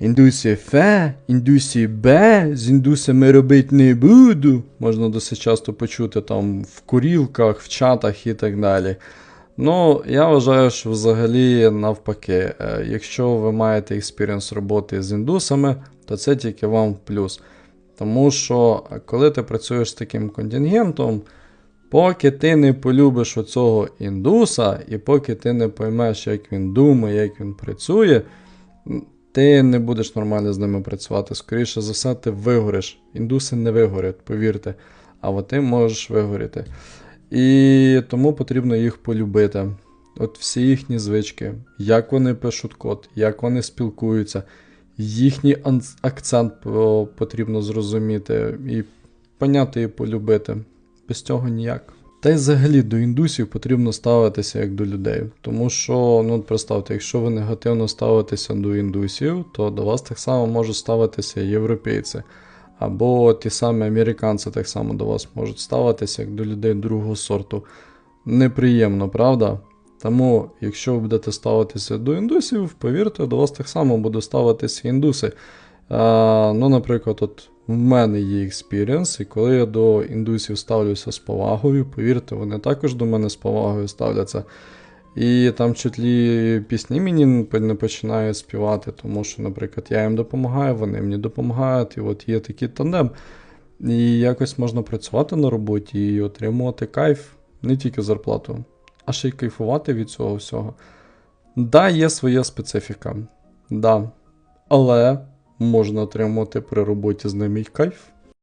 Індусі фе, індусі бе, з індусами робити не буду. Можна досить часто почути там в курілках, в чатах і так далі. Ну, я вважаю, що взагалі навпаки, Е, якщо ви маєте експіріенс роботи з індусами, то це тільки вам в плюс. Тому що е, коли ти працюєш з таким контингентом, поки ти не полюбиш оцього індуса, і поки ти не поймеш, як він думає, як він працює, ти не будеш нормально з ними працювати. Скоріше за все, ти вигориш. Індуси не вигорять, повірте. А от ти можеш вигоріти. І тому потрібно їх полюбити. От всі їхні звички, як вони пишуть код, як вони спілкуються, їхній акцент потрібно зрозуміти і поняти і полюбити. Без цього ніяк. Та й взагалі до індусів потрібно ставитися як до людей. Тому що, ну представте, якщо ви негативно ставитеся до індусів, то до вас так само можуть ставитися європейці. Або ті самі американці так само до вас можуть ставитися як до людей другого сорту. Неприємно, правда? Тому, якщо ви будете ставитися до індусів, повірте, до вас так само будуть ставитися індуси. Ну, наприклад, от в мене є експіріенс, і коли я до індусів ставлюся з повагою, повірте, вони також до мене з повагою ставляться. І там чуть лі пісні мені не починають співати, тому що, наприклад, я їм допомагаю, вони мені допомагають, і от є такий тандем. І якось можна працювати на роботі і отримувати кайф, не тільки зарплату, а ще й кайфувати від цього всього. Да, є своя специфіка. Да. Але можна отримати при роботі з ними кайф.